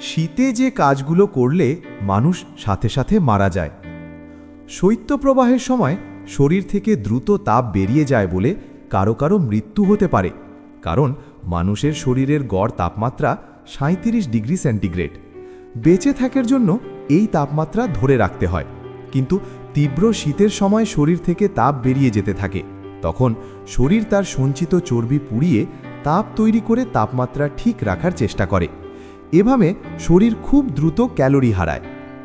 শীতে যে কাজগুলো করলে মানুষ সাথে সাথে মারা যায়। শৈত্যপ্রবাহের সময় শরীর থেকে দ্রুত তাপ বেরিয়ে যায় বলে কারও কারও মৃত্যু হতে পারে। কারণ মানুষের শরীরের গড় তাপমাত্রা সাঁত্রিশ ডিগ্রি সেন্টিগ্রেড। বেঁচে থাকার জন্য এই তাপমাত্রা ধরে রাখতে হয়। কিন্তু তীব্র শীতের সময় শরীর থেকে তাপ বেরিয়ে যেতে থাকে। তখন শরীর তার সঞ্চিত চর্বি পুড়িয়ে তাপ তৈরি করে তাপমাত্রা ঠিক রাখার চেষ্টা করে। এভাবে শরীর খুব দ্রুত ক্যালোরি হারায়।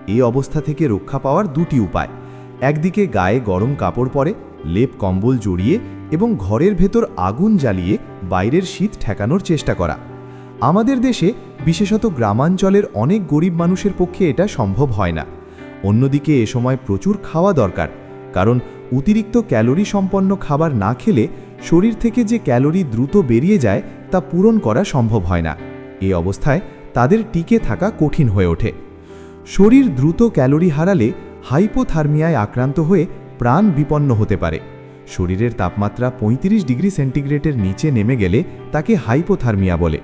এই অবস্থা থেকে রক্ষা পাওয়ার দুটি উপায়। একদিকে গায়ে গরম কাপড় পরে, লেপ কম্বল জড়িয়ে এবং ঘরের ভেতর আগুন জ্বালিয়ে বাইরের শীত ঠেকানোর চেষ্টা করা। আমাদের দেশে বিশেষত গ্রামাঞ্চলের অনেক গরিব মানুষের পক্ষে এটা সম্ভব হয় না। অন্যদিকে এ সময় প্রচুর খাওয়া দরকার, কারণ অতিরিক্ত ক্যালোরি সম্পন্ন খাবার না খেলে শরীর থেকে যে ক্যালোরি দ্রুত বেরিয়ে যায় তা পূরণ করা সম্ভব হয় না। এই অবস্থায় তাদের টিকে থাকা কঠিন হয়ে ওঠে। শরীর দ্রুত ক্যালোরি হারালে হাইপোথার্মিয়ায় আক্রান্ত হয়ে প্রাণ বিপন্ন হতে পারে। শরীরের তাপমাত্রা ৩৫ ডিগ্রি সেন্টিগ্রেডের নিচে নেমে গেলে তাকে হাইপোথার্মিয়া বলে।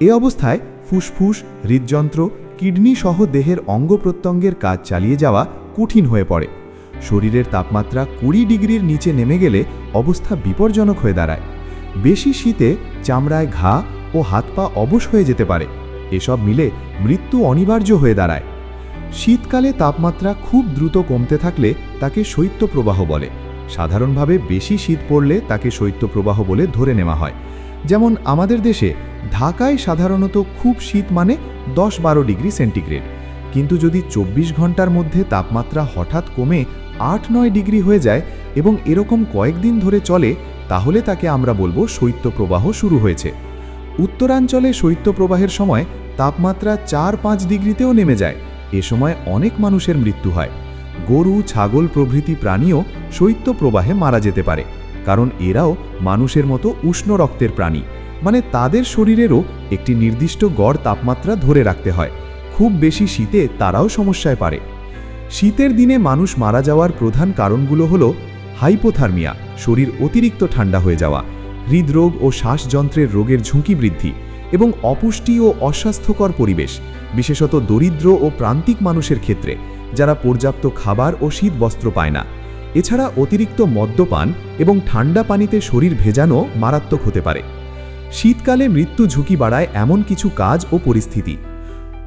এ অবস্থায় ফুসফুস, হৃদযন্ত্র, কিডনি সহ দেহের অঙ্গ প্রত্যঙ্গের কাজ চালিয়ে যাওয়া কঠিন হয়ে পড়ে। শরীরের তাপমাত্রা কুড়ি ডিগ্রির নিচে নেমে গেলে অবস্থা বিপজ্জনক হয়ে দাঁড়ায়। বেশি শীতে চামড়ায় ঘা ও হাত পা অবশ হয়ে যেতে পারে। এসব মিলে মৃত্যু অনিবার্য হয়ে দাঁড়ায়। শীতকালে তাপমাত্রা খুব দ্রুত কমতে থাকলে তাকে শৈত্যপ্রবাহ বলে। সাধারণভাবে বেশি শীত পড়লে তাকে শৈত্যপ্রবাহ বলে ধরে নেওয়া হয়। যেমন আমাদের দেশে ঢাকায় সাধারণত খুব শীত মানে দশ বারো ডিগ্রি সেন্টিগ্রেড। কিন্তু যদি চব্বিশ ঘণ্টার মধ্যে তাপমাত্রা হঠাৎ কমে আট নয় ডিগ্রি হয়ে যায় এবং এরকম কয়েকদিন ধরে চলে, তাহলে তাকে আমরা বলব শৈত্যপ্রবাহ শুরু হয়েছে। উত্তরাঞ্চলে শৈত্যপ্রবাহের সময় তাপমাত্রা চার পাঁচ ডিগ্রিতেও নেমে যায়। এ সময় অনেক মানুষের মৃত্যু হয়। গরু, ছাগল প্রভৃতি প্রাণীও শৈত্যপ্রবাহে মারা যেতে পারে, কারণ এরাও মানুষের মতো উষ্ণ রক্তের প্রাণী। মানে তাদের শরীরেরও একটি নির্দিষ্ট গড় তাপমাত্রা ধরে রাখতে হয়। খুব বেশি শীতে তারাও সমস্যায় পারে শীতের দিনে মানুষ মারা যাওয়ার প্রধান কারণগুলো হল হাইপোথার্মিয়া, শরীর অতিরিক্ত ঠান্ডা হয়ে যাওয়া হৃদরোগ ও শ্বাসযন্ত্রের রোগের ঝুঁকি বৃদ্ধি এবং অপুষ্টি ও অস্বাস্থ্যকর পরিবেশ, বিশেষত দরিদ্র ও প্রান্তিক মানুষের ক্ষেত্রে, যারা পর্যাপ্ত খাবার ও শীত বস্ত্র পায় না। এছাড়া অতিরিক্ত মদ্যপান এবং ঠান্ডা পানিতে শরীর ভেজানো মারাত্মক হতে পারে। শীতকালে মৃত্যু ঝুঁকি বাড়ায় এমন কিছু কাজ ও পরিস্থিতি।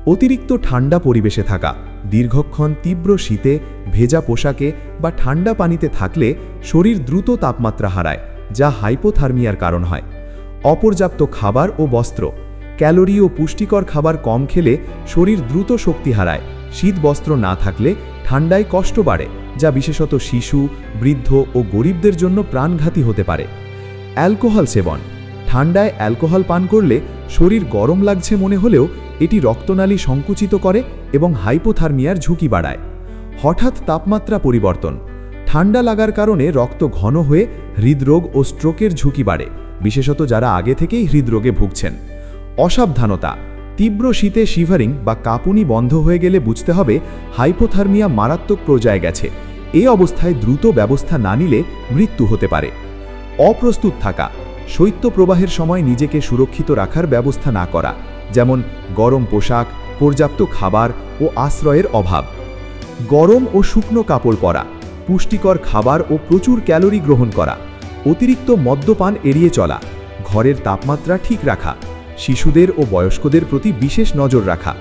অতিরিক্ত ঠান্ডা পরিবেশে থাকা, দীর্ঘক্ষণ তীব্র শীতে ভেজা পোশাকে বা ঠান্ডা পানিতে থাকলে শরীর দ্রুত তাপমাত্রা হারায়। যা হাইপোথার্মিয়ার কারণ হয়। অপর্যাপ্ত খাবার ও বস্ত্র, ক্যালোরি ও পুষ্টিকর খাবার কম খেলে শরীর দ্রুত শক্তি হারায়। শীত বস্ত্র না থাকলে ঠান্ডায় কষ্ট বাড়ে, যা বিশেষত শিশু, বৃদ্ধ ও গরিবদের জন্য প্রাণঘাতী হতে পারে। অ্যালকোহল সেবন, ঠান্ডায় অ্যালকোহল পান করলে শরীর গরম লাগছে মনে হলেও এটি রক্তনালী সংকুচিত করে এবং হাইপোথার্মিয়ার ঝুঁকি বাড়ায়। হঠাৎ তাপমাত্রা পরিবর্তন ঠান্ডা লাগার কারণে রক্ত ঘন হয়ে হৃদরোগ ও স্ট্রোকের ঝুঁকি বাড়ে, বিশেষত যারা আগে থেকেই হৃদরোগে ভুগছেন। অসাবধানতা, তীব্র শীতে শিভারিং বা কাঁপুনি বন্ধ হয়ে গেলে বুঝতে হবে হাইপোথার্মিয়া মারাত্মক পর্যায়ে গেছে। এই অবস্থায় দ্রুত ব্যবস্থা না নিলে মৃত্যু হতে পারে। অপ্রস্তুত থাকা শৈত্যপ্রবাহের সময় নিজেকে সুরক্ষিত রাখার ব্যবস্থা না করা, যেমন গরম পোশাক, পর্যাপ্ত খাবার ও আশ্রয়ের অভাব। গরম ও শুকনো কাপড় পরা পুষ্টিকর খাবার ও প্রচুর ক্যালোরি গ্রহণ করা। অতিরিক্ত মদ্যপান এড়িয়ে চলা। ঘরের তাপমাত্রা ঠিক রাখা। শিশুদের ও বয়স্কদের প্রতি বিশেষ নজর রাখা।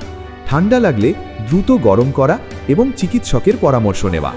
ঠান্ডা লাগলে দ্রুত গরম করা এবং চিকিৎসকের পরামর্শ নেওয়া।